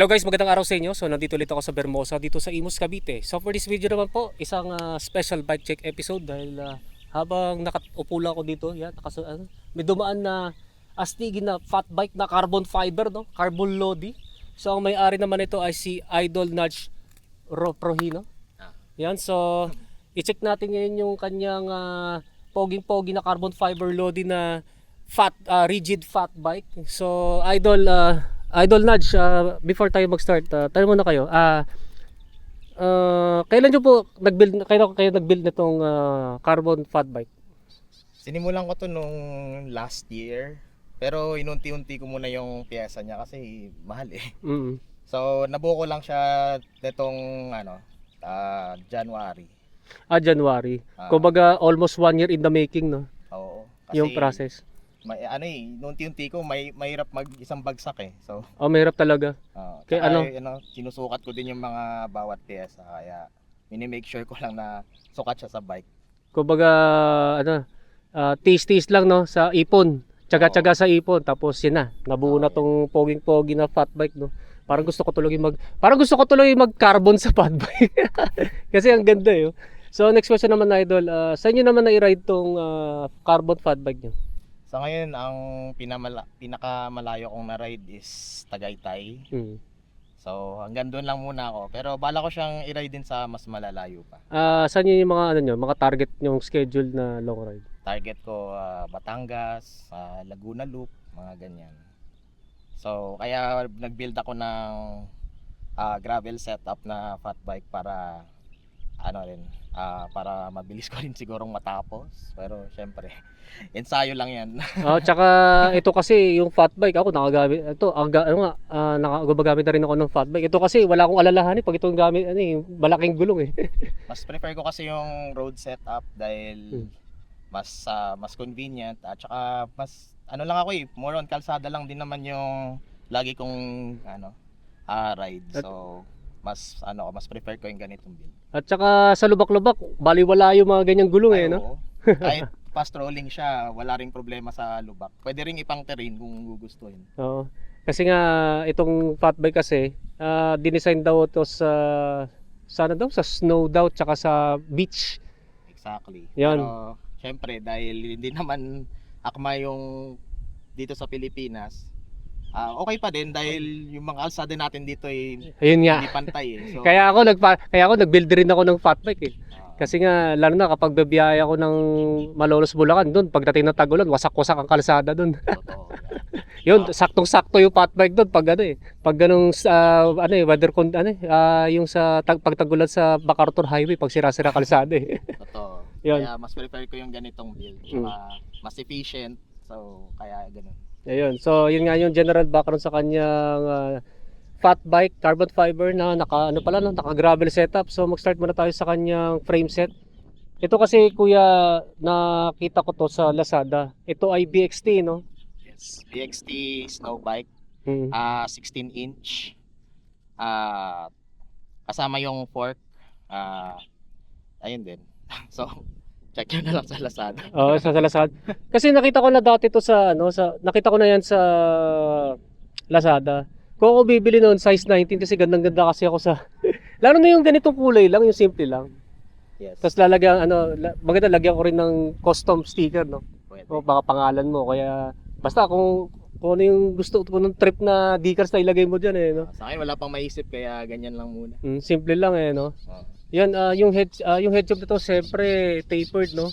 Hello guys, magandang araw sa inyo. So nandito ulit ako sa Bermosa dito sa Imus Cavite. So for this video naman po, isang ah, special bike check episode dahil ah, habang nakaupo lang ako dito, yan, nakasu- ano, may dumaan na astigin na fat bike na carbon fiber, no? Carbon Lodi. So ang may-ari naman ito ay si Idol Nudge Ro Prohino. Ah. Yan, so i-check natin ngayon yung kanyang ah, poging-pogi na carbon fiber Lodi na fat ah, rigid fat bike. So Idol ah, Idol Nudge, ah, before tayo mag-start, uh, tayo muna kayo. Ah ah, kailan nyo po nag-build kayo kayo nag-build nitong ah, carbon fat bike? Sinimulan ko to nung last year. Pero inunti-unti ko muna yung piyesa niya kasi mahal eh. Mm. So nabuo ko lang siya netong ano, ah, January. Ah, January. Ah. Kumbaga almost one year in the making, no? Oo. yung process. May, ano eh, inunti-unti ko may mahirap mag isang bagsak eh. So, Oh, mahirap talaga. ah, Kaya ano? ano, sinusukat ko din yung mga bawat piyesa kaya mini-make sure ko lang na sukat siya sa bike. Kumbaga ano, ah, taste-taste lang, no? Sa ipon. Tsaga-tsaga sa ipon. Tapos yun na. Nabuo na tong poging-pogi na fat bike, no? Parang gusto ko tuloy mag Parang gusto ko tuloy mag-carbon sa fat bike. Kasi ang ganda eh. oh. So next question naman idol, uh, saan nyo naman na-ride tong ah, carbon fat bike nyo? Sa ngayon, ang pinamala, pinakamalayo kong na-ride is Tagaytay. Hmm. So, hanggang doon lang muna ako. Pero bala ko siyang i-ride din sa mas malalayo pa. Ah, saan yun yung mga ano nyo, mga target yung schedule na long ride? Target ko ah, Batangas, ah, Laguna Loop, mga ganyan. So, kaya nag-build ako ng ah, gravel setup na fat bike para ano rin, ah, para mabilis ko rin sigurong matapos. Pero syempre, ensayo lang 'yan. Ah, tsaka ito kasi yung fat bike ako nakagamit ito ang ano nga ah, naka, gumagamit na rin ako ng fat bike. Ito kasi wala akong alalahanin pag itong gamit ano eh, malaking gulong eh. Mas prefer ko kasi yung road setup dahil Hmm. mas ah, mas convenient at saka mas ano lang ako eh, more on kalsada lang din naman yung lagi kong ano ah, ride. So mas ano mas prefer ko yung ganitong build. At tsaka sa lubak-lubak, baliwala yung mga ganyang gulong eh, Ay, no? oo. Kahit fast rolling siya, wala ring problema sa lubak. Pwede ring ipang terrain kung gugustuhin. Oo. Kasi nga itong fat bike kasi, ah, dinesign daw to sa sana daw sa snow daw tsaka sa beach. Exactly. Yan. Pero syempre dahil hindi naman akma yung dito sa Pilipinas, ah, okay pa din dahil yung mga kalsada natin dito ay Ayun nga. hindi pantay eh. So, Kaya ako nagpa kaya ako nag-build rin ako ng fat bike eh. ah, Kasi nga lalo na kapag bibiyaya ako ng Malolos Bulacan doon pagdating ng Tagulan wasak-wasak ang kalsada doon. Yun, saktong-sakto yung fat bike doon pag ano eh. Pag ganung ah, ano eh weather con ano eh, ah, yung sa tag, pagtagulan sa MacArthur Highway pag sira-sira kalsada eh. Totoo. Yun. Kaya mas prefer ko yung ganitong build. Mm. Saka mas efficient. So, kaya ganun. Ayun. So, yun nga yung general background sa kanyang ah, fat bike, carbon fiber na naka ano pala no, naka gravel setup. So, mag-start muna tayo sa kanyang frame set. Ito kasi kuya nakita ko to sa Lazada. Ito ay BXT no. Yes. BXT snow bike, Hmm. ah 16 inch. Ah kasama yung fork. Ah ayun din. So, check nyo na lang sa Lazada. Oo, sa sa Lazada. Kasi nakita ko na dati to sa ano, sa nakita ko na yan sa Lazada. Kung ako bibili noon size 19 kasi gandang-ganda kasi ako sa Lalo na yung ganitong kulay lang, yung simple lang. Yes. Tapos lalagyan ano, la, maganda lagyan ko rin ng custom sticker no. Pwede. O baka pangalan mo kaya basta kung kung ano yung gusto ko ng trip na decals na ilagay mo diyan eh no. Sa akin wala pang maisip kaya ganyan lang muna. Mm, simple lang eh no. Oh. Yan ah, yung head ah, yung head tube nito siyempre tapered no.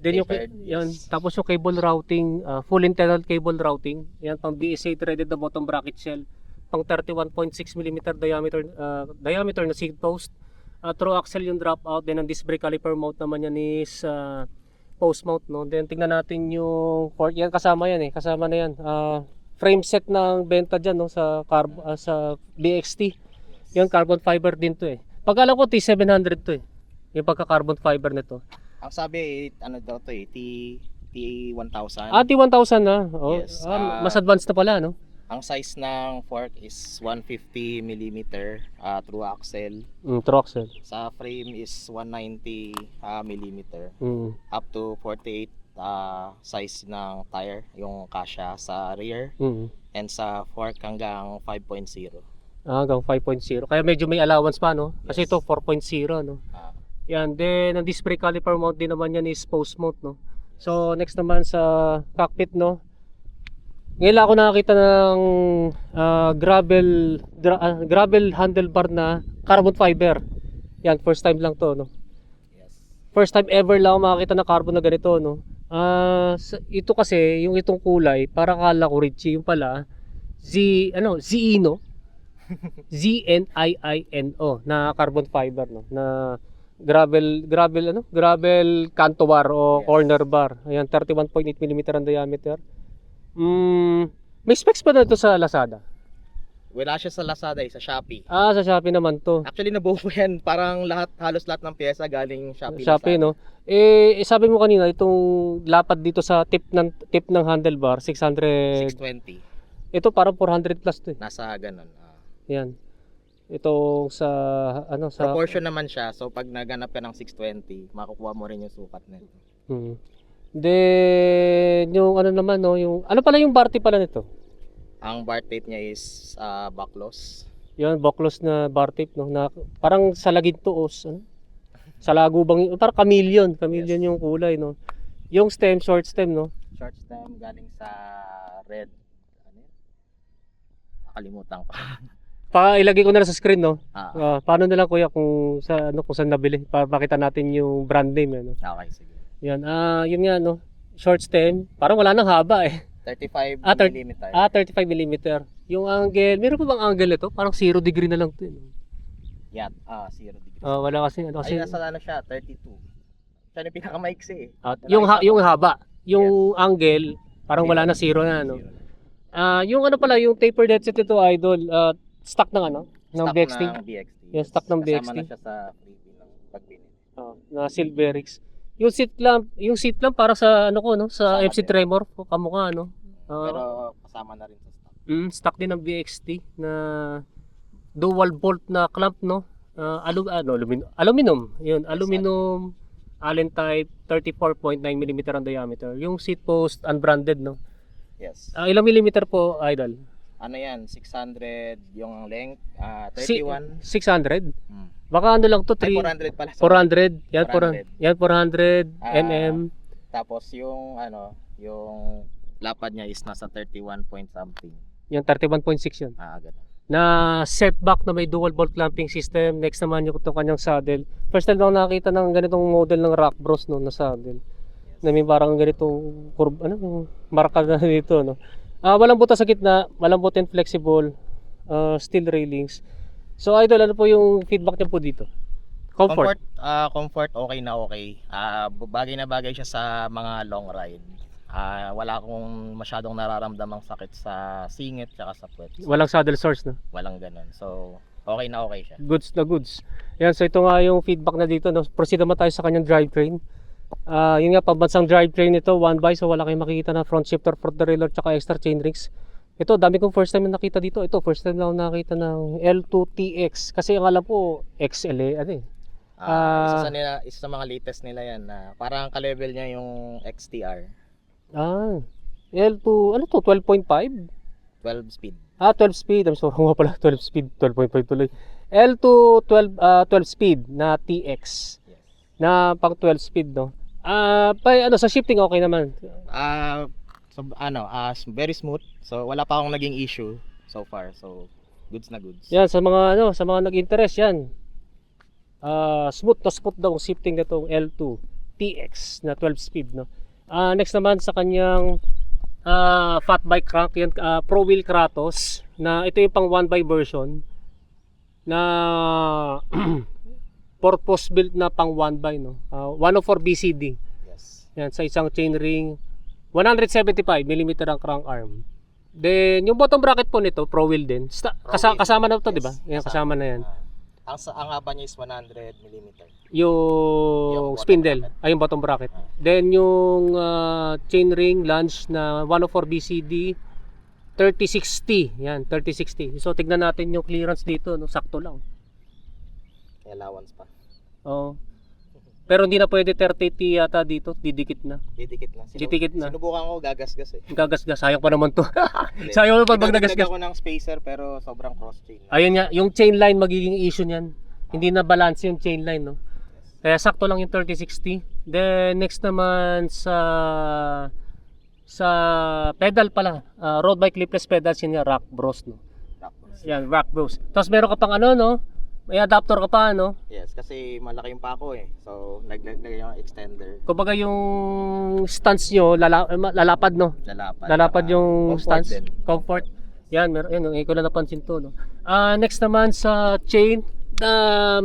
Then yung yan tapos yung cable routing, ah, full internal cable routing. Yan pang BSA threaded na bottom bracket shell. Pang 31.6 mm diameter ah, diameter na seat post. Uh, through axle yung drop out then ang disc brake caliper mount naman yan is ah, post mount no. Then tingnan natin yung fork yan kasama yan eh, kasama na yan. Ah, frame set ng benta diyan no sa carb ah, sa BXT. Yung carbon fiber din to eh. Pag alam ko T700 to eh. Yung pagka carbon fiber nito. Ang sabi ano daw to eh T T1000. Ah, T1000 na. Oh, Yes, ah, ah, mas advanced na pala no. Ang size ng fork is 150 mm uh, through axle. Mm, Troxel. Sa frame is 190 uh, mm Mm. up to 48 uh, size ng tire yung kasya sa rear Mm. and sa fork hanggang 5.0. Ah, hanggang 5.0. Kaya medyo may allowance pa, no? Kasi Yes. ito 4.0, no? Ah, Yan, then ang disc brake caliper mount din naman yan is post mount, no? So, next naman sa cockpit, no? Ngayon ako nakakita ng ah, gravel dra- ah, gravel handlebar na carbon fiber. Yan, first time lang to, no? yes. First time ever lang ako makakita ng carbon na ganito, no? Ah, sa- ito kasi, yung itong kulay, para kala ko Richie, yung pala, Z, ano, Zino. Z-N-I-I-N-O na carbon fiber, no? Na gravel, gravel, ano? Gravel canto bar o Yes. corner bar. Ayan, 31.8 mm ang diameter. Mm, may specs pa na ito sa Lazada. Wala siya sa Lazada, eh, sa Shopee. Ah, sa Shopee naman to. Actually, nabuo ko yan. Parang lahat, halos lahat ng pyesa galing Shopee. Shopee, Lazada. no? Eh, eh, sabi mo kanina, itong lapad dito sa tip ng tip ng handlebar, 600. 620. Ito parang 400 plus to. Eh. Nasa ganun. ah. Yan. Ito sa ano sa Proportion naman siya. So, pag naganap ka ng 620, makukuha mo rin yung sukat nito. Hmm. Then yung ano naman no, yung ano pala yung bar tip pala nito? Ang bar tape niya is ah, backloss. Yan, backless na bar tip no, na parang sa lagintoos, ano? Sa lagubang, parang chameleon, chameleon Yes. yung kulay no. Yung stem, short stem no. Short stem galing sa red. Ano yun? Nakalimutan ko. Pa ilagay ko na lang sa screen no. ah, Ah, paano na lang kuya kung sa ano kung saan nabili para makita natin yung brand name ano. okay, sige. Yan, ah, yun nga no. Short stem, parang wala nang haba eh. 35 Ah, thir- millimeter. Ah, 35 mm. Yung angle, meron pa bang angle ito? Parang 0 degree na lang 'to. eh, no? Yan. Ah, 0 degrees. Ah, wala kasi ano kasi Ay, nasa ano siya, 32. Siya yung pinakamaiksi eh. ah, yung ha- yung haba, yung angle, parang wala na 0 na no. Zero. Ah, yung ano pala, yung taper headset ito idol, ah, stock ng ano? Ng Stock BXT. ng BXT. Yung stock ng Kasama BXT. na siya sa freebie ng pagbili. Ah, na Silverix. Yung seat lamp, yung seat lamp para sa ano ko no, sa Kasama MC din. Tremor, kamukha no. Ah, Pero kasama na rin sa stock. Mm, stock din ng BXT na dual bolt na clamp no. Ah, alu ano, aluminum, aluminum. 'Yun, aluminum Allen type 34.9 mm ang diameter. Yung seat post unbranded no. Yes. Ah, ilang millimeter po idol? Ano yan? 600 yung length. ah Si- 31. 600. Hmm. Baka ano lang to Ay, 3 400 pala. 400. Yan 400. 400. Yan 400 Ah, mm. Tapos yung ano, yung lapad niya is nasa 31 point something. Yan 31.6 yun. Ah, ganun. na setback na may dual bolt clamping system. Next naman yung itong kanyang saddle. First time lang nakakita ng ganitong model ng Rock Bros no na saddle. Na may parang ganitong curve, ano, yung marka na dito no. Ah, walang butas sa gitna, malambot and flexible. ah, steel railings. So idol, ano po yung feedback niya po dito? Comfort. Comfort, ah, comfort okay na okay. Ah, bagay na bagay siya sa mga long ride. Ah, wala akong masyadong nararamdamang sakit sa singit tsaka sa puwet. Walang saddle source no. Walang ganun. So, okay na okay siya. goods na goods. Yan, so ito nga yung feedback na dito. No? Proceed naman tayo sa kanyang drivetrain. Ah, yun nga, pambansang drivetrain ito, one by, so wala kayong makikita na front shifter, front derailleur, tsaka extra chain rings. Ito, dami kong first time na nakita dito. Ito, first time lang ako nakita ng L2TX. Kasi ang alam ko, XL eh, ano eh. Ah, Ah. isa sa nila, isa sa mga latest nila 'yan na parang ka-level niya yung XTR, Ah, L2, ano to, 12.5? 12 speed. Ah, 12 speed. I'm sorry nga pala, 12 speed, 12.5 tuloy. L2 12, ah, 12 speed na TX. Yes. Na pang 12 speed, no? Ah, pa, ano, sa shifting okay naman. Ah, so, ano, ah, very smooth. So wala pa akong naging issue so far. So goods na goods. Yan sa mga ano, sa mga nag-interest yan. Ah, smooth na smooth daw ang shifting nitong L2 TX na 12 speed no. Ah, next naman sa kanyang ah, fat bike crank yan ah, Pro Wheel Kratos na ito yung pang 1 by version na purpose built na pang 1 by no. Ah, 104 BCD. Yes. Yan sa isang chain ring 175 mm ang crank arm. Then yung bottom bracket po nito pro wheel din. Sta- Pro kasa- kasama na to, Yes, di ba? Yan kasama na yan. Ah, ang sa ang haba niya is 100 mm. Yung, spindle, bracket. ay yung bottom bracket. Ah. Then yung ah, chain ring lunge na 104 BCD 3060. Yan, 3060. So tignan natin yung clearance dito, no, sakto lang. May allowance pa. Oh. Pero hindi na pwede 30T yata dito, didikit na. Didikit na. Sinu- Didikit na. Sinubukan ko gagasgas eh. Gagasgas, sayang pa naman to. Sayang pa pag Nagdagdag nagasgas. ako ng spacer pero sobrang cross chain. Ayun nga, yung chain line magiging issue niyan. Hindi na balance yung chain line, no? Kaya sakto lang yung 3060. Then next naman sa sa pedal pala, ah, road bike clipless pedals yun nga, Rock Bros, no? Rock bros. Yan, Rock Bros. Tapos meron ka pang ano, no? May adapter ka pa, no? Yes, kasi malaki yung pako eh. So, naglagay yung extender. Kumbaga yung stance nyo, lala, eh, lalapad, no? Lalapad. Lalapad Saka yung comfort stance. din. Comfort. Yan, meron, yan, ngayon ko na napansin to, no? Ah, next naman sa chain, na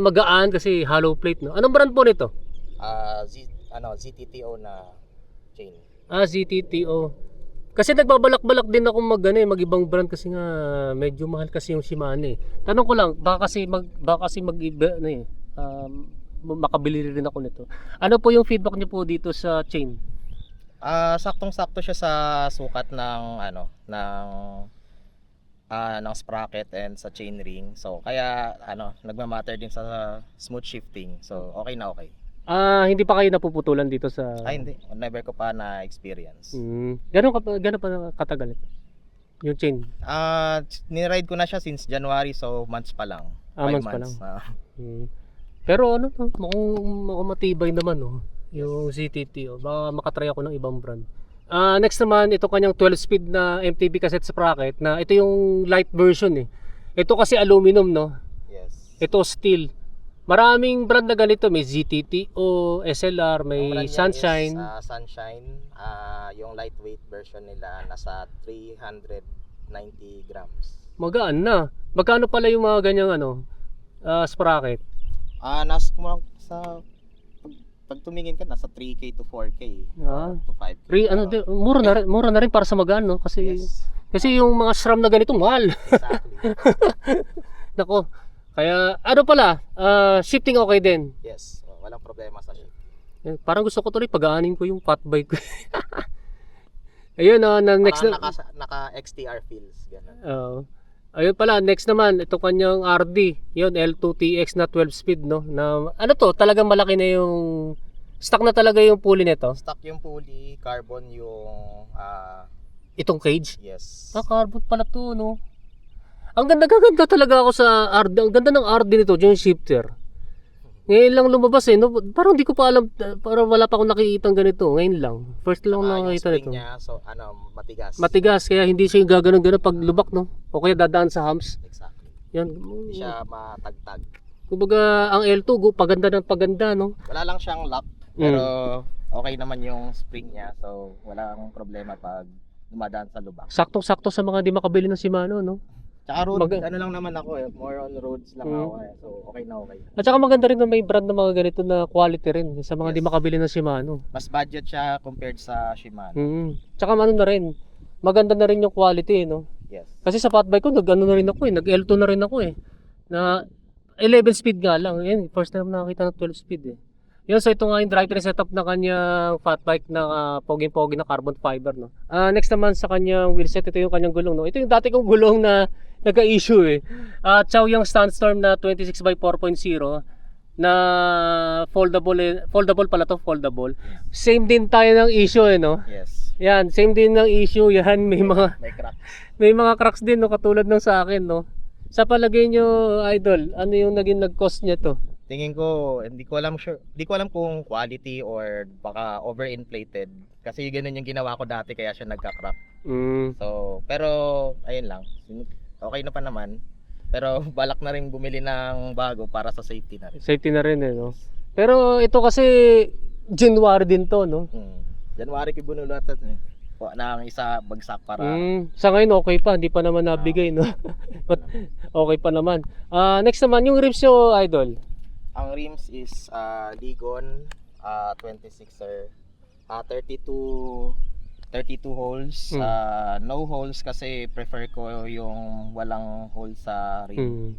magaan kasi hollow plate, no? Anong brand po nito? Ah, Z, ano, ZTTO na chain. Ah, ZTTO. Kasi nagbabalak-balak din ako mag ano, eh, mag-ibang brand kasi nga medyo mahal kasi yung Shimano eh. Tanong ko lang, baka kasi mag baka kasi mag ano eh, um, makabili rin ako nito. Ano po yung feedback niyo po dito sa chain? Ah, saktong-sakto siya sa sukat ng ano, ng ah ng sprocket and sa chain ring. So, kaya ano, nagma-matter din sa smooth shifting. So, okay na okay. Ah, hindi pa kayo napuputulan dito sa Ay, hindi. Never ko pa na experience. Hmm. Gano'n ka gano'n pa katagal ito? Yung chain. Ah, ni-ride ko na siya since January so months pa lang. Ah, Five months pa lang. Ah, Hmm. Pero ano to, mukhang, mukhang matibay naman oh. Yung ZTT oh. Baka makatry ako ng ibang brand. Ah, next naman ito kanyang 12 speed na MTB cassette sprocket na ito yung light version eh. Ito kasi aluminum no. yes. Ito steel. Maraming brand na ganito, may ZTT o SLR, Ang may brand niya Sunshine. Is, ah, Sunshine. Ah, yung lightweight version nila nasa 390 grams. Magaan na. Magkano pala yung mga ganyang ano, ah, sprocket? Ah, nas mo sa pag, pag tumingin ka nasa 3k to 4k Ah. to 5k. Re, ano, di- mura na rin, mura na rin para sa magaan no kasi Yes. kasi yung mga SRAM na ganito mahal. Exactly. Nako. Kaya ano pala, ah, shifting okay din. yes. Oh, walang problema sa shift. Eh, Parang gusto ko tuloy pagaanin ko yung fat bike ko. Ayun na, na next na. naka, naka XTR feels ganun. Oo. ayun pala, next naman, ito kanyang RD. Yun, L2TX na 12 speed, no? Na, ano to, talagang malaki na yung, stock na talaga yung pulley nito. Stock yung pulley, carbon yung ah Itong cage. yes. Ah, carbon pala to, no? Ang ganda ganda talaga ako sa RD. Ang ganda ng RD nito, yung shifter. Ngayon lang lumabas eh, no? Parang di ko pa alam, parang wala pa akong nakikita ganito. Ngayon lang. First lang Saka spring nito. niya, so ano, matigas. Matigas, kaya hindi siya gaganon-ganon pag lubak, no? O kaya dadaan sa humps. Exactly. Yan. Hindi siya matagtag. Kumbaga, ang L2, gu- paganda ng paganda, no? Wala lang siyang lock, Mm. pero okay naman yung spring niya. So, wala akong problema pag dumadaan sa lubak. Saktong-sakto sa mga di makabili ng Shimano, no? Tsaka road, Mag- ano lang naman ako eh. More on roads lang Mm. ako eh. So, okay na okay. At saka maganda rin na may brand na mga ganito na quality rin sa mga di Yes. makabili ng Shimano. Mas budget siya compared sa Shimano. Mm. Tsaka ano na rin, maganda na rin yung quality, no? Yes. Kasi sa fat bike ko, nag ano na rin ako eh, nag L2 na rin ako eh. Na 11 speed nga lang. Yan, first time nakakita ng 12 speed eh. Yun, so ito nga yung drivetrain setup na kanyang fat bike na ah, poging-pogi na carbon fiber, no? Ah, next naman sa kanyang wheelset, ito yung kanyang gulong, no? Ito yung dati kong gulong na nagka-issue eh. Ah, Chow yung Sandstorm na 26 by 4.0 na foldable, eh, foldable pala to, foldable. Same din tayo ng issue eh, no? Yes. Yan, same din ng issue yan. May mga May crack. may mga cracks din no katulad ng sa akin no. Sa palagay nyo, idol, ano yung naging nag-cost niya to? Tingin ko, hindi ko alam sure, hindi ko alam kung quality or baka overinflated. Kasi ganun yung ginawa ko dati kaya siya nagka-crack. Mm. So, pero ayun lang. Okay na pa naman. Pero balak na rin bumili ng bago para sa safety na rin. Safety na rin eh, no? Pero ito kasi January din to, no? Hmm. January ko binulatan eh. O, ng isa bagsak para Mm. Sa ngayon okay pa, hindi pa naman nabigay, no? But okay pa naman. Ah, next naman yung rims nyo, idol. ang rims is uh, Ligon uh, 26er uh, 32 32 holes Hmm. uh, no holes kasi prefer ko yung walang hole sa rim Mm.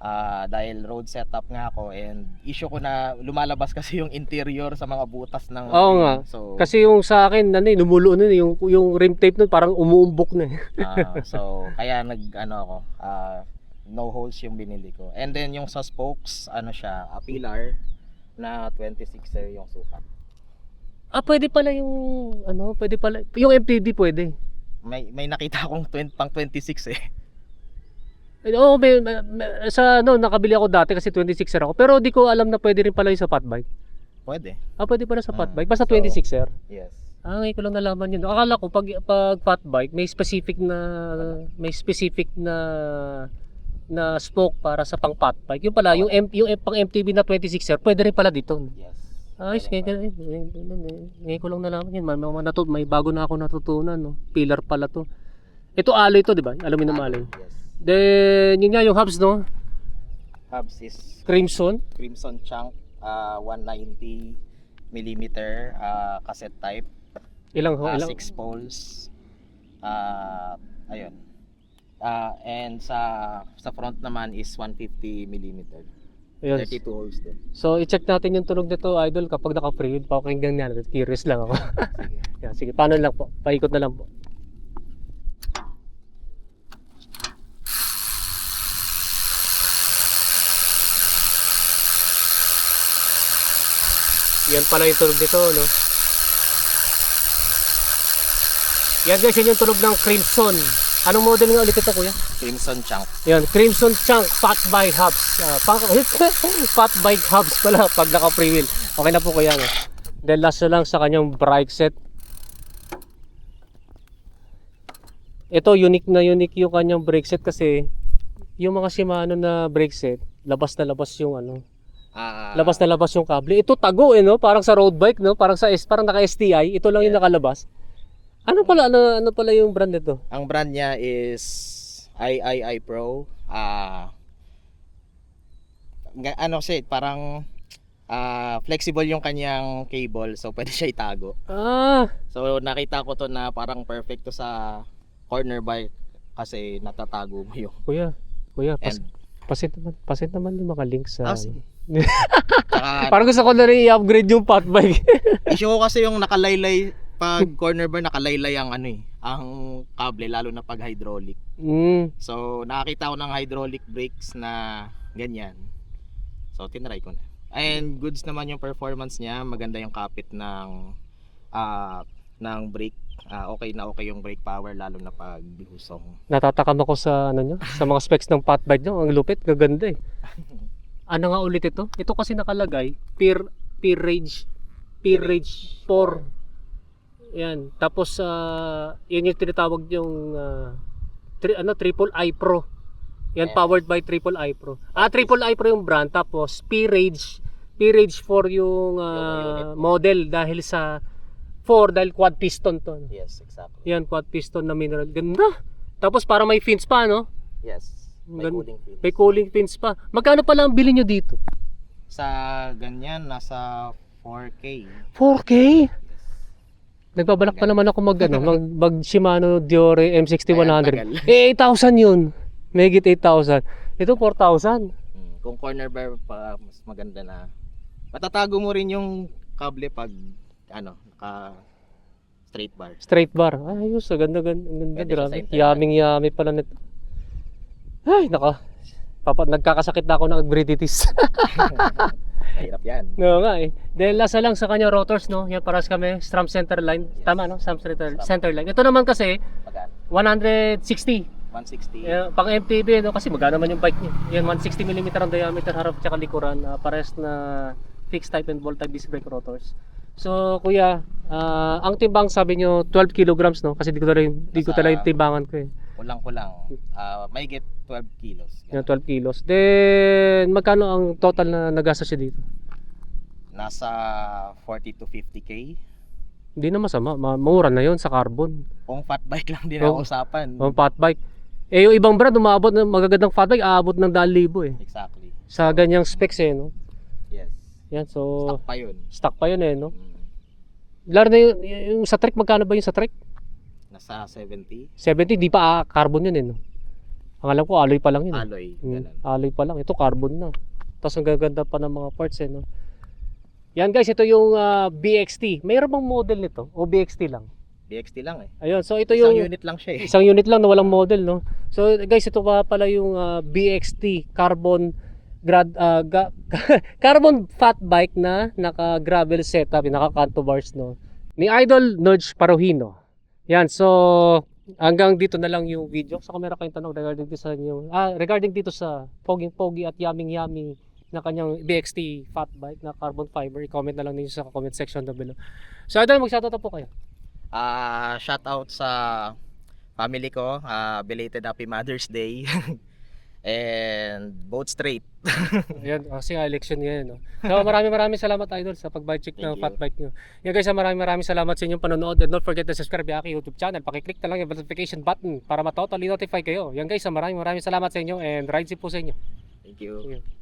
Ah, dahil road setup nga ako and issue ko na lumalabas kasi yung interior sa mga butas ng Oo rim. nga. so Kasi yung sa akin, ano, lumuluon nun, eh, yung, yung rim tape nun parang umuumbok na ah, so kaya nag ano ako ah, no holes yung binili ko and then yung sa spokes ano siya a pillar na 26er yung sukat. Ah, pwede pala yung, ano, pwede pala, yung MTB pwede. May may nakita akong 20, pang 26 eh. Eh, Oo, may, may- may- sa ano, nakabili ako dati kasi 26er ako. Pero di ko alam na pwede rin pala yung sa fat bike. Pwede. Ah, pwede pala sa fat Ah, bike. Basta so- 26er. Yes. Ah, ngayon ko lang nalaman yun. Akala ko pag, pag fat bike, may specific na, may specific na na spoke para sa pang fat bike. Yung pala, yung, M, yung M- pang MTB na 26er, pwede rin pala dito. Yes. Ayos, ngayon, pa. ngayon, ko lang nalaman yun. May, may, natut, may bago na ako natutunan. No? Pillar pala to. Ito alloy to, di ba? Aluminum alloy. Yes. Then, yun nga yung hubs, no? Hubs is Crimson. Crimson Chunk uh, 190 millimeter uh, cassette type. Ilang, Uh, ilang? 6 poles. Uh, ayun. Uh, and sa sa front naman is 150 millimeter. Ayun. 32 holes din. So, i-check natin yung tunog nito, idol, kapag naka-previewed. Pakinggan natin. Curious lang ako. Sige. Yan, sige, paano lang po? Paikot na lang po. Yan pala yung tunog nito, no? Yan guys, yan yung tunog ng Crimson. Anong model nga ulit ito, kuya? Crimson Chunk. Yan, Crimson Chunk Fat Bike Hubs. Pang, fat Bike Hubs pala pag naka-free wheel. Okay na po kuya. No? Then last na lang sa kanyang brake set. Ito, unique na unique yung kanyang brake set kasi yung mga Shimano na brake set, labas na labas yung ano, Ah, labas na labas yung kable. Ito tago eh no, parang sa road bike no, parang sa S, parang naka STI, ito lang yung Yeah. nakalabas. Ano pala ano, ano pala yung brand nito? Ang brand niya is III Pro. Ah nga- ano siya, parang ah, flexible yung kanyang cable so pwede siya itago. Ah, So nakita ko to na parang perfect to sa corner bike kasi natatago mo yung kuya, kuya, pas, and pasit naman, pasit naman yung mga links sa Ah, sige. Tsaka, Parang gusto ko na rin i-upgrade yung fat bike. issue ko kasi yung nakalaylay pag corner bar nakalaylay ang ano eh, ang kable lalo na pag hydraulic. mm. So nakakita ko ng hydraulic brakes na ganyan. So tinry ko na. And goods naman yung performance niya, maganda yung kapit ng ah ng brake. Ah, okay na okay yung brake power lalo na pag bihusong. Natatakam ako sa ano nyo, sa mga specs ng fat bike nyo. Ang lupit, gaganda eh. Ano nga ulit ito? Ito kasi nakalagay, peer, peer range, peer range 4. Yan. Tapos, ah yan yung tinatawag yung, ah, tri, ano, Triple I Pro. Yan, Yes. powered by Triple I Pro. Ah, Triple I Pro yung brand. Tapos, P-Rage, P-Rage 4 yung unit. model dahil sa 4 dahil quad piston to. Yes, exactly. Yan, quad piston na mineral. Ganda. Tapos para may fins pa, no? Yes. May Gan- cooling fins. May cooling fins pa. Magkano pala ang bili nyo dito? Sa ganyan nasa 4K. 4K? Nagbabalak pa naman ako mag, ano, mag, mag Shimano Diore M6100. Ayan, tagal. Eh, 8,000 yun. Megit 8,000. Ito 4,000. Mm, Kung corner bar pa mas maganda na. Matatago mo rin yung kable pag ano, naka straight bar. Straight bar. Ayos, ang ganda, ganda, ang ganda. Pwede siya Grabe. internet. Yaming yami pala nito. Ay, naka. Papa, nagkakasakit na ako ng arthritis. Mahirap yan. Oo nga eh. Last na lang sa kanya rotors no. Yan paras kami Stram center line. Tama no? Stram center, Stram. center line. Ito naman kasi Magkano? 160. 160. Eh, pang MTB no kasi magana naman yung bike niya. Yan 160 mm ang diameter harap at likuran. Uh, pares na fixed type and ball type disc brake rotors. So kuya, ah, ang timbang sabi nyo 12 kilograms no kasi di ko talaga di ko talaga timbangan ko eh. Kulang-kulang. Ah, may get 12 kilos. Yan 12 kilos. Then magkano ang total na nagastos siya dito? Nasa 40 to 50k. Hindi na masama, ma- mura na yon sa carbon. Kung fat bike lang din ang usapan. Ang fat bike. Eh yung ibang brand umabot ng magagandang fat bike aabot ng 1,000 eh. Exactly. Sa ganyang specs eh no. Yes. Yan so Stock pa yun. stock pa yun eh no. Mm. Laro na yung, yung sa trek magkano ba yung sa trek? Nasa 70. 70 di pa ah, carbon yun eh no. Ang alam ko alloy pa lang yun. eh. Alloy. Mm, Ganun. alloy pa lang. Ito carbon na. Tapos ang gaganda pa ng mga parts eh no. Yan guys, ito yung ah, BXT. Mayroon bang model nito o BXT lang? BXT lang eh. Ayun, so ito Isang yung unit lang siya eh. Isang unit lang na walang model, no? So guys, ito pa pala yung ah, BXT carbon grad, ah, ga- carbon fat bike na naka gravel setup, yung naka canto bars no. Ni Idol Nudge Paruhino. Yan, so hanggang dito na lang yung video. Sa camera kayong tanong regarding dito sa yung ah, regarding dito sa poging pogi at yaming yummy na kanyang BXT fat bike na carbon fiber. I-comment na lang ninyo sa comment section down below. So Idol, mag-shoutout po kayo. Ah, shout out sa family ko. Ah, belated happy Mother's Day. And both straight. Ayan, kasi nga election ngayon. No? So maraming maraming salamat Idol sa pag-bike check ng Thank fat bike nyo. Yan guys, maraming maraming salamat sa inyong panonood and don't forget to subscribe sa aking YouTube channel. Pakiclick na lang yung notification button para ma-totally notify kayo. Yan guys, maraming maraming salamat sa inyo and ride safe po sa inyo. Thank you. Sige.